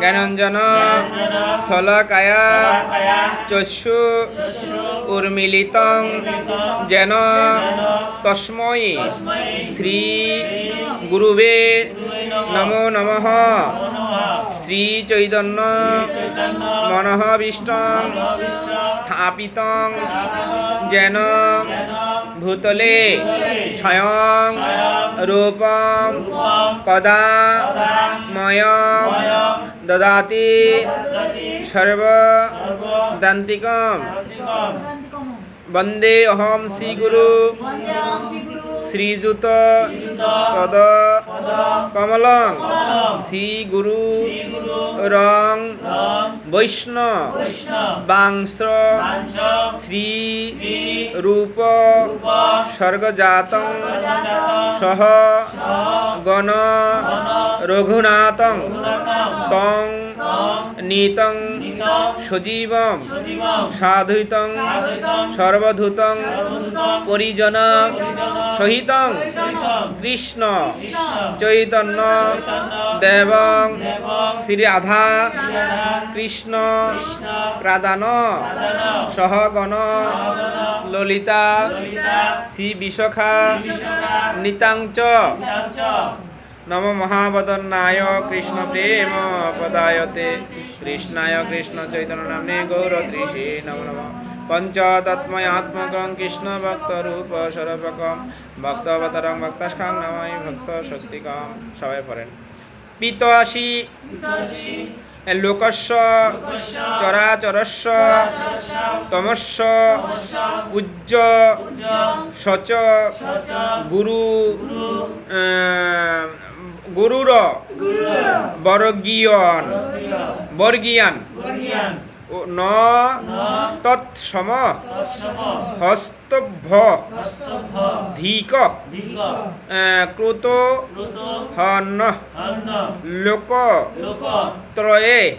জ্ঞানঞ্জন, শলকায়া, চক্ষু উর্মিলিতং যেন তস্মৈ শ্রী গুরুবে নমো নমঃ। শ্রী চৈতন্য মনঃবিষ্টং স্থাপিতং যেন ভূতলে স্বয়ং রূপ কদা ময় দদাতি সর্ব দান্তিকম। বন্দে অহম শ্রীগুরু। শ্রীযুত পদ কমলং। শ্রীগুরু রং বৈষ্ণব বাংশ শ্রী রূপ স্বর্গজাতং সহ গণ রঘুনাথং তং নীতং সজীবম সাধুতং সর্বধূতং পরিজন সহিতং কৃষ্ণ চৈতন্য দেবং শ্রী রাধা কৃষ্ণ প্রাদান সহগণ ললিতা শ্রী বিশখা নিতাংচ নম মহাবদন্নায় কৃষ্ণ প্রেম পদায়তে কৃষ্ণায় কৃষ্ণ চৈতন্য নামে গৌরত্রিষে নম নম পঞ্চতত্ময়াত্মকং কৃষ্ণ ভক্ত রূপ স্বরূপকম ভক্তবতরং ভক্তস্কাং নামাই ভক্ত শক্তিকম সবাই পড়েন পিতাসি লোকস্য চরাচরস্য তমস্য উজ্জ সচ গুরু গুরুর বর্গীয়ন। বর্গীয়ান। ন তৎসম হস্তভ্য ধীক। ক্রুত। হন। লোক। ত্রয়ে।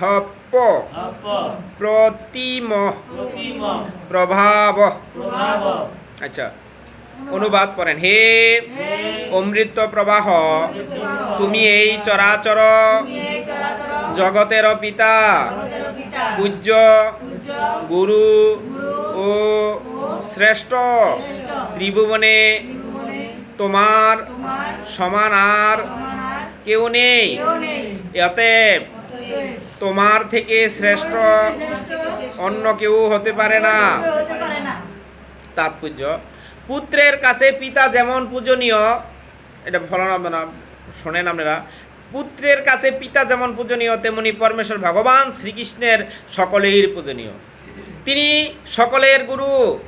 হপ প্রতিম। প্রভাব। আচ্ছা। অনুবাদ করেন। হে অমৃত প্রবাহ তুমি এই চরাচর জগতের পিতা পূজ্য গুরু ও শ্রেষ্ঠ ত্রিভুবনে তোমার সমান আর কেউ নেই। অতএব তোমার থেকে শ্রেষ্ঠ অন্য কেউ হতে পারে না। তাৎপর্য পুত্রের কাছে পিতা যেমন পূজনীয়, এটা হবে না, শোনেন আপনারা, পুত্রের কাছে পিতা যেমন পূজনীয়, তেমনি পরমেশ্বর ভগবান শ্রীকৃষ্ণের সকলের পূজনীয়। তিনি সকলের গুরু,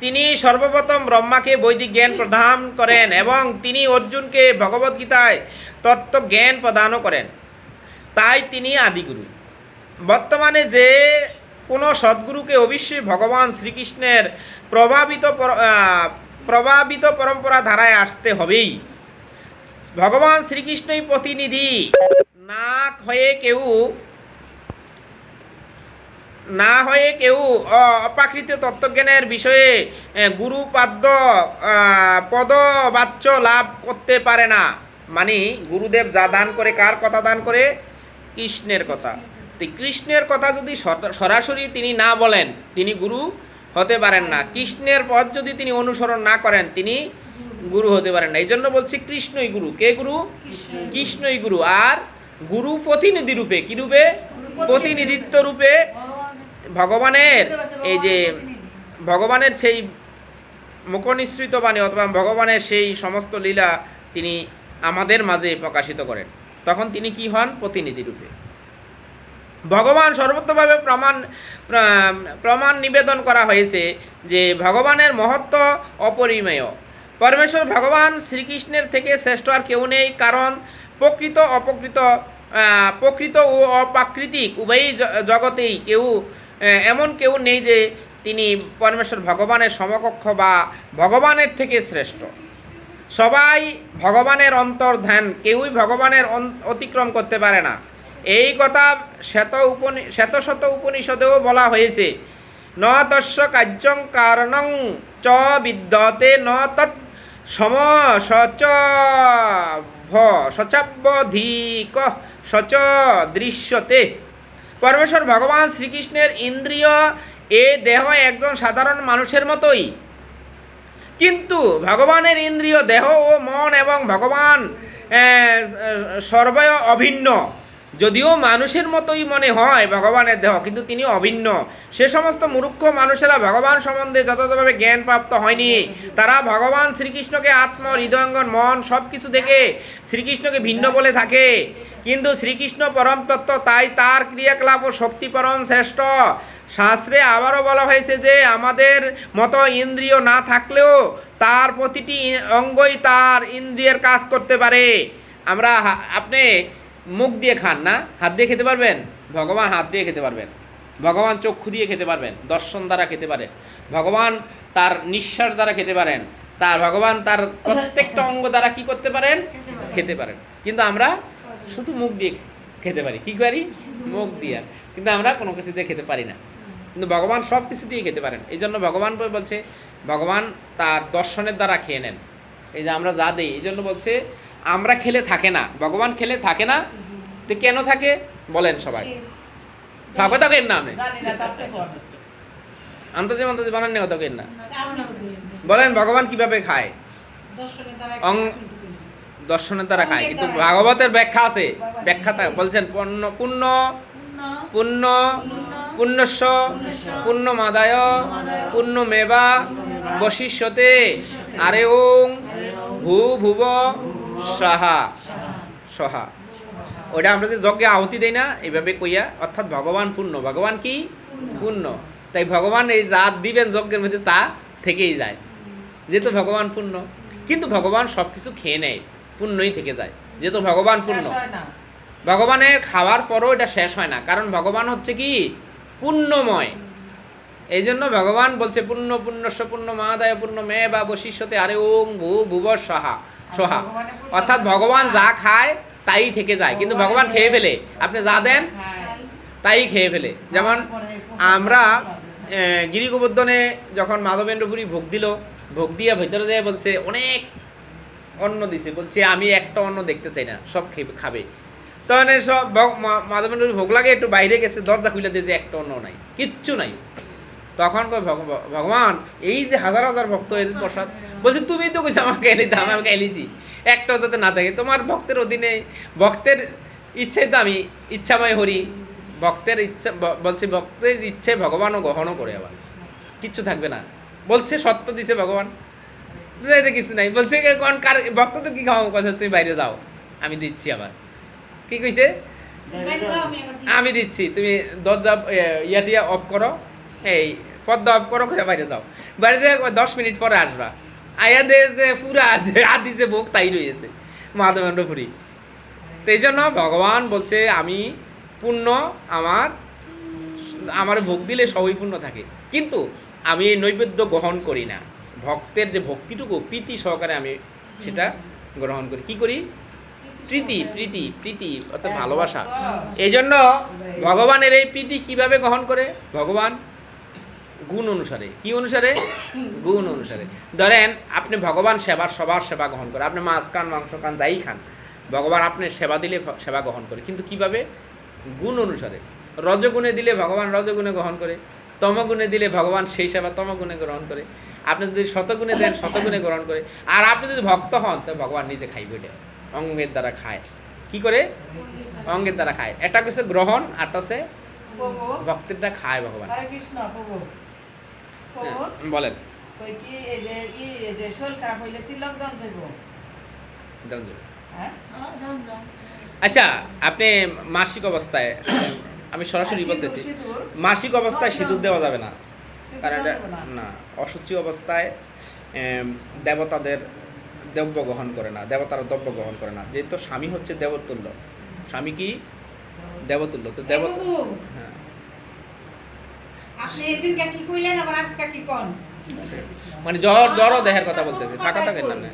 তিনি সর্বপ্রথম ব্রহ্মাকে বৈদিক জ্ঞান প্রদান করেন এবং তিনি অর্জুনকে ভগবদ্গীতায় তত্ত্ব জ্ঞান প্রদানও করেন। তাই তিনি আদিগুরু। বর্তমানে যে কোনো সদ্গুরুকে অবশ্যই ভগবান শ্রীকৃষ্ণের প্রভাবিত প্রভাবিত পরম্পরা ধারায় আসতে হবেই। ভগবান শ্রীকৃষ্ণই প্রতিনিধি। না হয়ে কেউ, না হয়ে কেউ অ- অপ্রাকৃত তত্ত্বজ্ঞানের বিষয়ে গুরুপাদ্য পদবাচ্য লাভ করতে পারে না। মানে গুরুদেব যা দান করে, কার কথা দান করে? কৃষ্ণের কথা। তো কৃষ্ণের কথা যদি সরাসরি তিনি না বলেন তিনি গুরু হতে পারেন না। কৃষ্ণের পথ যদি তিনি অনুসরণ না করেন তিনি গুরু হতে পারেন না। এই জন্য বলছি কৃষ্ণই গুরু। কে গুরু। কৃষ্ণই গুরু। আর গুরু প্রতিনিধি রূপে কি রূপে? প্রতিনিধিত্ব রূপে ভগবানের এই যে ভগবানের সেই মুখনিসৃত বাণী অথবা ভগবানের সেই সমস্ত লীলা তিনি আমাদের মাঝে প্রকাশিত করেন। তখন তিনি কি হন? প্রতিনিধি রূপে। ভগবান সর্বত্রভাবে প্রমাণ প্রমাণ নিবেদন করা হয়েছে যে ভগবানের মহত্ব অপরিমেয়। পরমেশ্বর ভগবান শ্রীকৃষ্ণের থেকে শ্রেষ্ঠ আর কেউ নেই, কারণ প্রকৃত অপকৃত প্রকৃত ও অপ্রাকৃতিক উভয়ই জগতেই কেউ এমন কেউ নেই যে তিনি পরমেশ্বর ভগবানের সমকক্ষ বা ভগবানের থেকে শ্রেষ্ঠ। সবাই ভগবানের অন্তর ধ্যান কেউই ভগবানের অতিক্রম করতে পারে না। এই কথা শ্বেত উপনি শ্বেত শত উপনিষদেও বলা হয়েছে। ন তস্য কার্যং কারণং চ বিদ্যতে ন তৎ সম সচ ভ সচাব্যধিক সচ দৃশ্যতে। পরমেশ্বর ভগবান শ্রীকৃষ্ণের ইন্দ্রিয় এ দেহ একজন সাধারণ মানুষের মতোই। কিন্তু ভগবানের ইন্দ্রিয় দেহ ও মন এবং ভগবান সর্বয় অভিন্ন। যদিও মানুষের মতোই মনে হয় ভগবানের দেহ, কিন্তু তিনি অভিন্ন। সে সমস্ত মূর্খ মানুষেরা ভগবান সম্বন্ধে যথাযথভাবে জ্ঞান প্রাপ্ত হয়নি। তারা ভগবান শ্রীকৃষ্ণকে আত্ম, হৃদয়ঙ্গন, মন সব কিছু থেকে শ্রীকৃষ্ণকে ভিন্ন বলে থাকে। কিন্তু শ্রীকৃষ্ণ পরম তত্ত্ব, তাই তার ক্রিয়াকলাপ ও শক্তি পরম শ্রেষ্ঠ। শাস্ত্রে আবারও বলা হয়েছে যে, আমাদের মতো ইন্দ্রিয় না থাকলেও তার প্রতিটি অঙ্গই তার ইন্দ্রিয়ের কাজ করতে পারে। আমরা আপনি মুখ দিয়ে খান না, হাত দিয়ে খেতে পারবেন? ভগবান হাত দিয়ে খেতে পারবেন। ভগবান চক্ষু দিয়ে খেতে পারবেন, দর্শন দ্বারা খেতে পারেন। ভগবান তার নিঃশ্বাস দ্বারা খেতে পারেন। তার ভগবান তার প্রত্যেকটা অঙ্গ দ্বারা কি করতে পারেন? খেতে পারেন। কিন্তু আমরা শুধু মুখ দিয়ে খেতে পারি। কি পারি মুখ দিয়ে। কিন্তু আমরা কোনো কিছু দিয়ে খেতে পারি না। কিন্তু ভগবান সব কিছু দিয়ে খেতে পারেন। এই জন্য ভগবান বলছে, ভগবান তার দর্শনের দ্বারা খেয়ে নেন। এই যে আমরা যা দিই, এই জন্য বলছে আমরা খেলে থাকে না ভগবান খেলে থাকে না তো কেন থাকে? বলেন সবাই। থাকে থাকেন না আপনি আন্তর্জাতিক আন্তর্জাতিক বানান নেই থাকেন না? বলেন ভগবান কীভাবে খায়? দর্শনের দ্বারা খায় কিন্তু ভাগবতের ব্যাখ্যা আছে। ব্যাখ্যা বলছেন পূর্ণ পুণ্য পুণ্যস্য পুণ্য মাদায় পুণ্য মেবা বশিষ্যতে আরে ওং ভূ ভুব সাহা। সহা। ওটা আমরা যে যজ্ঞে আহুতি দেই না এইভাবে কইয়া অর্থাৎ ভগবান পূর্ণ। ভগবান কি? পূর্ণ। তাই ভগবান এই যা দিবেন যজ্ঞের মধ্যে তা থেকেই যায়। যেহেতু ভগবান পূর্ণ কিন্তু ভগবান সব কিছু খেয়ে নেয় পূর্ণই থেকে যায়। যেহেতু ভগবান পূর্ণ। ভগবানের খাওয়ার পরও এটা শেষ হয় না। কারণ ভগবান হচ্ছে কি? পুণ্যময় এই জন্য ভগবান বলছে পূর্ণ পুণ্যস্য পুণ্য মহাদায় পুণ্য মে বা বশিষ্যতে আরে ওং ভূ ভুব সহা। সোহা অর্থাৎ ভগবান যা খায় তাই থেকে যায়। কিন্তু ভগবান খেয়ে ফেলে। আপনি যা দেন তাই খেয়ে ফেলে। যেমন আমরা গিরি গোবর্ধনে যখন মাধবেন্দ্রপুরী ভোগ দিল, ভোগ দিয়ে ভেতরে দিয়ে বলছে, অনেক অন্ন দিছে। বলছে, আমি একটা অন্ন দেখতে চাই না, সব খাবে। তখন সব মাধবেন্দ্রপুরী ভোগ লাগে একটু বাইরে গেছে, দরজা খুলে দিয়ে যে একটা অন্ন নাই। কিচ্ছু নাই। তখন কয় ভগবান এই যে হাজার হাজার ভক্ত এর প্রসাদ বলছে তুমি তো কইছো আমাকে এনে দাও আমাকে এনেছি। একটাও যাতে না থাকে তোমার ভক্তের অধীনে ভক্তের ইচ্ছাই তো আমি ইচ্ছাময় হরি। ভক্তের ইচ্ছা বলছে ভক্তের ইচ্ছে ভগবানও গ্রহণও করে আবার। কিচ্ছু থাকবে না। বলছে সত্য দিছে ভগবান। বুঝাইতে কিছু নাই। বলছে কি, কোন কার ভক্ত তো কি খাওয়া কথা তুমি বাইরে যাও আমি দিচ্ছি আবার। কি কইছে? আমি দিচ্ছি। তুমি দরজা ইয়াটিয়া অফ করো। এই পর্দা অফ করো বাইরে যাও। বাইরে দশ মিনিট পরে আসবা। আয়া যে পুরা আদি যে ভোগ তাই রয়েছে। মাধবেন্দ্রপুরী। তো এই জন্য ভগবান বলছে, আমি পূর্ণ আমার আমার ভোগ দিলে সবই পূর্ণ থাকে। কিন্তু আমি এই নৈবেদ্য গ্রহণ করি না। ভক্তের যে ভক্তিটুকু, প্রীতি সহকারে আমি সেটা গ্রহণ করি। কি করি? প্রীতি প্রীতি প্রীতি, অর্থাৎ ভালোবাসা। এই জন্য ভগবানের এই প্রীতি কীভাবে গ্রহণ করে? ভগবান গুণ অনুসারে। কি অনুসারে? গুণ অনুসারে। ধরেন আপনি ভগবান সেবার সবার সেবা গ্রহণ করে আপনি মাছ খান মাংস খান যাই খান ভগবান আপনি সেবা দিলে সেবা গ্রহণ করে। কিন্তু কীভাবে? গুণ অনুসারে। রজগুণে দিলে ভগবান রজগুণে গ্রহণ করে তমগুণে দিলে ভগবান সেই সেবা তমগুণে গ্রহণ করে। আপনি যদি শতগুণে দেন শতগুণে গ্রহণ করে। আর আপনি যদি ভক্ত হন তো ভগবান নিজে খাইবে এটা। অঙ্গের দ্বারা খায়। কি করে? অঙ্গের দ্বারা খায়। এটা হচ্ছে গ্রহণ আরটা হচ্ছে ভক্তেরটা খায় ভগবান হরে কৃষ্ণ প্রভু হ্যাঁ, প্রভু বলেন। কই কি এই যে ই এই যে শরীর হইলে তিলক দান দেব দাও দাও। হ্যাঁ? আচ্ছা আপনি মাসিক অবস্থায় আমি সরাসরি বলতেছি মাসিক অবস্থায় সিঁদুর দেওয়া যাবে না। কারণ না। না অসুচি অবস্থায় দেবতাদের দ্রব্য গ্রহণ করে না দেবতারা দ্রব্য গ্রহণ করে না। যেহেতু স্বামী হচ্ছে দেবতুল্য। স্বামী কি? দেবতুল্য। তো দেবতা হ্যাঁ। আপনি এদিনকে কি কইলেন আবার আজকে কি কোন? মানে জ্বর জ্বরও দেহের কথা বলতেছে ফাঁকা থাকেন না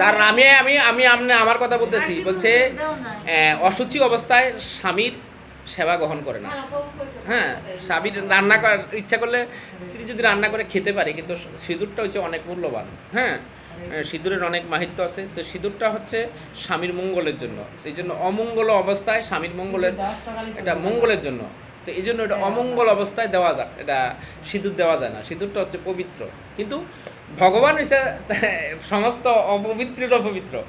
কারণ আমি আমি আমি আপনি আমার কথা বলতেছি বলছে অসুচি অবস্থায় স্বামীর সেবা গ্রহণ করে না। হ্যাঁ স্বামীর রান্না করার ইচ্ছা করলে স্ত্রী যদি রান্না করে খেতে পারে কিন্তু সিঁদুরটা হচ্ছে অনেক মূল্যবান হ্যাঁ? সিঁদুরের অনেক মাহিত্য আছে তো সিঁদুরটা হচ্ছে স্বামীর মঙ্গলের জন্য। এই জন্য অমঙ্গল অবস্থায় স্বামীর মঙ্গলের এটা মঙ্গলের জন্য। তো এই জন্য এটা অমঙ্গল অবস্থায় দেওয়া যায় এটা সিঁদুর দেওয়া যায় না। সিঁদুরটা হচ্ছে পবিত্র। কিন্তু ভগবান হচ্ছে সমস্ত অপবিত্রের অপবিত্র।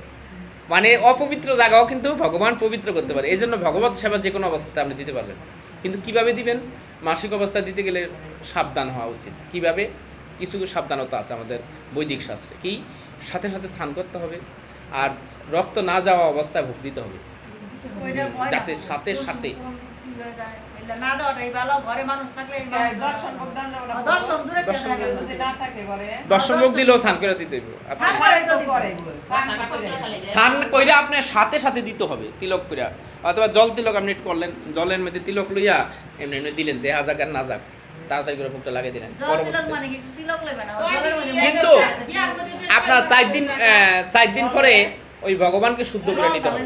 মানে অপবিত্র জায়গাও কিন্তু ভগবান পবিত্র করতে পারে। এই জন্য ভগবত সেবা যে কোনো অবস্থাতে আপনি দিতে পারবেন। কিন্তু কীভাবে দিবেন? মাসিক অবস্থা দিতে গেলে সাবধান হওয়া উচিত। কীভাবে? কিছু সাবধানতা আছে আমাদের বৈদিক শাস্ত্রে। কি? সাথে সাথে স্নান করতে হবে। আর রক্ত না যাওয়া অবস্থায় ভোগ দিতে হবে। যাতে সাথে সাথে না দেওয়াটাই ভালো ঘরে মানুষ থাকলে এই তাই ভালো। দর্শন করতাম না দর্শন দূরে দর্শন থেকে দূরে। যদি না থাকে ঘরে দর্শন ভোগ দিলেও করে দিতে হবে আপনি। স্নান কইরা আপনার সাথে সাথে দিতে হবে তিলক কইরা অথবা জল তিলক আপনি একটু করলেন জলের মধ্যে তিলক লইয়া এমনি এমনি দিলেন দেহা যাক আর না যাক তাড়াতাড়ি করে মুখটা লাগিয়ে দিলেন মানে কিন্তু আপনার চার দিন আহ, চার দিন পরে ওই ভগবানকে শুদ্ধ করে নিতে হবে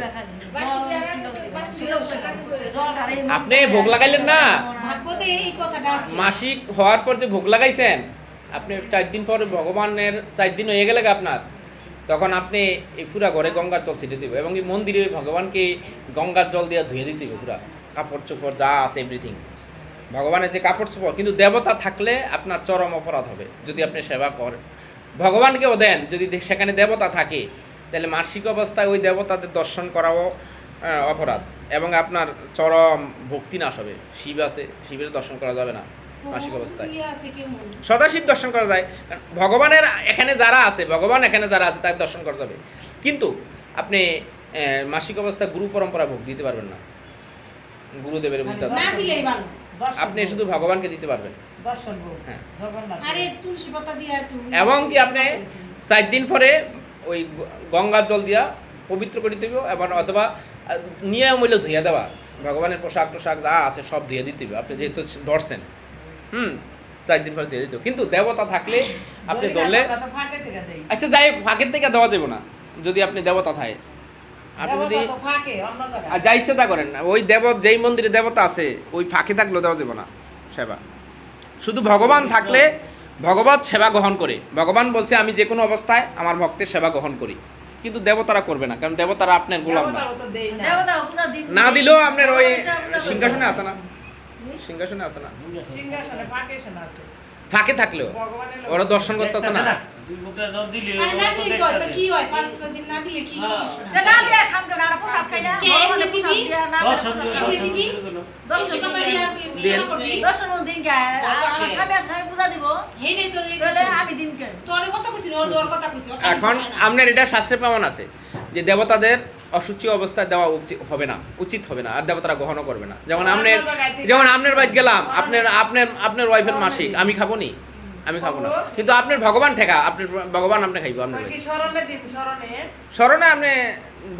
আপনি ভোগ লাগাইলেন না? মাসিক হওয়ার পর যে ভোগ লাগাইছেন, আপনি চার দিন পর ভগবানের, চার দিন হয়ে গেলে আপনার। তখন আপনি এই পুরা ঘরে গঙ্গার জল ছিটে দিবে এবং এই মন্দিরে ভগবানকে গঙ্গার জল দিয়ে ধুয়ে দিতে হবে পুরা। কাপড় চোপড় যা আছে এভরিথিং ভগবানের যে কাপড় চোপড়, কিন্তু দেবতা থাকলে আপনার চরম অপরাধ হবে, যদি আপনি সেবা করেন। ভগবানকেও দেন, যদি সেখানে দেবতা থাকে, তাহলে মাসিক অবস্থায় ওই দেবতাদের দর্শন করাও অপরাধ। এবং আপনার চরম ভক্তি নাশ হবে। শিব আছে শিবের দর্শন করা যাবে না মাসিক অবস্থায়। সদাশিব দর্শন করা যায়। ভগবানের এখানে যারা আছে ভগবান এখানে যারা আছে তার দর্শন করা যাবে। কিন্তু আপনি মাসিক অবস্থায় গুরু পরম্পরা ভোগ দিতে পারবেন না। গুরুদেবের ভোগটা না দিলেই ভালো। দর্শন আপনি শুধু ভগবানকে দিতে পারবেন। হ্যাঁ। এবং কি আপনি চার দিন পরে ওই গঙ্গার জল দিয়া পবিত্র করে দিব এবং অথবা নিয়ম হইলে ধুইয়া দেওয়া। ভগবানের পোশাক টোশাক যা আছে সব ধুয়ে দিতে হবে। আপনি যেহেতু ধরছেন হুম চার দিন পরে ধুয়ে দিতে। কিন্তু দেবতা থাকলে আপনি ধরলে। আচ্ছা যাই হোক, ফাঁকের থেকে দেওয়া যাবে না যদি আপনি দেবতা থাকে আপনি যদি যা ইচ্ছা তা করেন না। ওই দেব যেই মন্দিরে দেবতা আছে ওই ফাঁকে থাকলেও দেওয়া যাবে না সেবা। শুধু ভগবান থাকলে ভগবত সেবা গ্রহণ করে। ভগবান বলছে আমি যে কোনো অবস্থায় আমার ভক্তের সেবা গ্রহণ করি। কিন্তু দেবতারা করবে না কারণ দেবতারা আপনার গোলাম না। না। দিলেও আপনার ওই সিংহাসনে আসে না। সিংহাসনে আসে না। সিংহাসনে ফাঁকে থাকলেও। ওরা দর্শন করতেছে না। হয়? হ্যাঁ। এখন আপনার এটা শাস্ত্রে প্রমাণ আছে। যে দেবতাদের অসুচি অবস্থায় দেওয়া উচিত হবে না উচিত হবে না আর দেবতারা গ্রহণও করবে না। যেমন আপনার যেমন আপনার বাড়ি গেলাম আপনার আপনার আপনার ওয়াইফের মাসিক আমি খাব নি আমি খাব না। কিন্তু আপনার ভগবান ঠেকা আপনার ভগবান আপনি খাইব আপনার? স্মরণে আপনি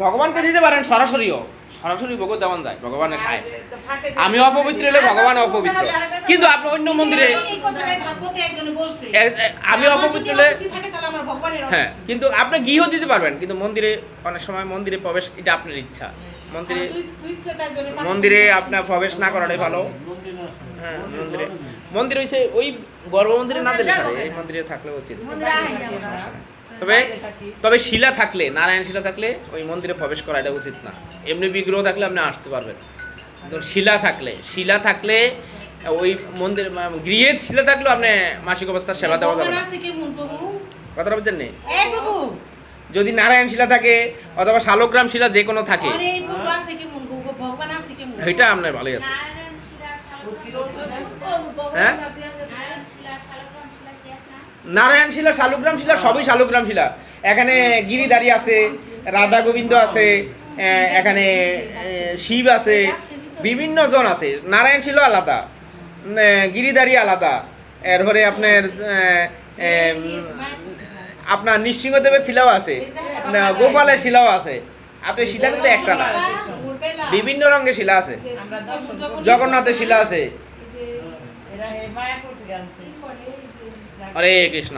ভগবানকে দিতে পারেন সরাসরিও। সরাসরি ভোগ দেওয়ান যায় ভগবানে খায়। আমি অপবিত্র হলে ভগবান অপবিত্র। কিন্তু আপনি অন্য মন্দিরে এই কথাটাই ভাগবতে একজনে বলছে। এ- এ- আমি অপবিত্র হলে অসুচি থাকে তাহলে আমার ভগবানের হ্যাঁ কিন্তু আপনি গৃহ দিতে পারবেন কিন্তু মন্দিরে অনেক সময় মন্দিরে প্রবেশ এটা আপনার ইচ্ছা। মন্দিরে। মন্দিরে আপনার প্রবেশ না করাটাই ভালো। হ্যাঁ মন্দিরে মন্দির হইছে ওই গর্ভ মন্দিরে না দিলে এই মন্দিরে থাকলে উচিত। তবে তবে শিলা থাকলে নারায়ণ শিলা থাকলে ওই মন্দিরে প্রবেশ করা এটা উচিত না। এমনি বিগ্রহ থাকলে আপনি আসতে পারবেন। তো শিলা থাকলে শিলা থাকলে ওই মন্দির মা- গৃহে শিলা থাকলেও আপনি মাসিক অবস্থার সেবা দেওয়া যাবে না। কথাটা বুঝছেন নি? এ প্রভু। যদি নারায়ণ শিলা থাকে অথবা শালগ্রাম শিলা যে কোনো থাকে। এটা আপনার ভালোই আছে। হ্যাঁ? নারায়ণ শিলা শালুগ্রাম শিলা সবই শালুগ্রাম শিলা। এখানে গিরিধারী আছে রাধা গোবিন্দ আছে এখানে শিব আছে বিভিন্ন জন আছে। নারায়ণ শিলা আলাদা গিরিধারী আলাদা। এরপরে আপনার আপনার নৃসিংহদেবের শিলাও আছে গোপালের শিলাও আছে। আপনি শিলা কিন্তু একটা না। বিভিন্ন রঙের শিলা আছে। জগন্নাথের শিলা আছে এরা এই মায়াপুর থেকে আনছে। হরে কৃষ্ণ।